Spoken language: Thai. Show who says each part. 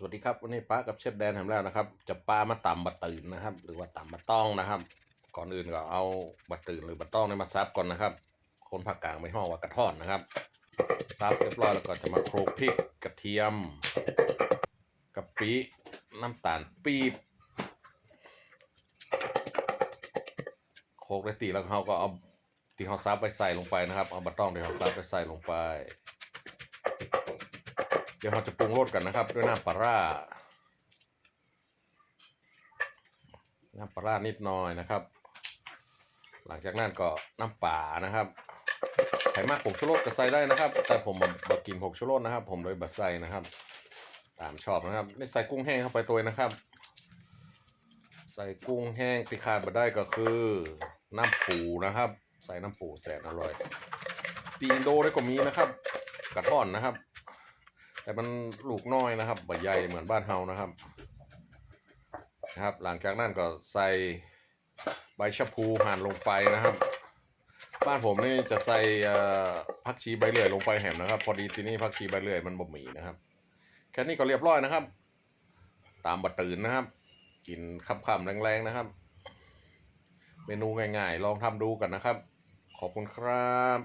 Speaker 1: สวัสดีครับวันนี้ป้ากับเชฟแดนทำแล้วนะครับ จะปลามาตำบะตื่นนะครับ หรือว่าตำบะต้องนะครับ ก่อนอื่นก็เอาบะตื่นหรือบะต้องเนี่ยมาซับก่อนนะครับ คนภาคกลางไม่ห้องว่ากระท่อนนะครับซับเรียบร้อยแล้วก็จะมาโขลกพริกกระเทียมกะปิน้ำตาลปี๊บโขลกได้ตีแล้วเขาก็เอาที่เขาซับไปใส่ลงไปนะครับ เอาบะต้องที่เขาซับไปใส่ลงไป เดี๋ยวเราจะปรุงรสกันนะครับ ด้วยน้ำปลาร่าน้ำปลาร่านิดหน่อยนะครับ หลังจากนั้นก็น้ำป่านะครับไข่มากผงชูรสก็ใส่ได้นะครับ แต่ผมบกินผงชูรสนะครับ ผมเลยบัใส่นะครับ ตามชอบนะครับนี่ใส่กุ้งแห้งเข้าไปตัวนะครับ ใส่กุ้งแห้งที่ขาดมาได้ก็คือน้ำปูนะครับ ใส่น้ำปูแสนอร่อยปีนโดได้ก็มีนะครับ กระท่อนนะครับ แต่มันลูกน้อยนะครับใบใหญ่เหมือนบ้านเฮานะครับนะครับ หลังจากนั้นก็ใส่ใบชะพูหั่นลงไปนะครับ บ้านผมนี่จะใส่ผักชีใบเลื่อยลงไปแหมนะครับ พอดีที่นี่ผักชีใบเลื่อยมันบ่มีนะครับ แค่นี้ก็เรียบร้อยนะครับ ตามบะตื่นนะครับ กินค่ำๆแรงๆนะครับ เมนูง่ายๆ ลองทำดูกันนะครับ ขอบคุณครับ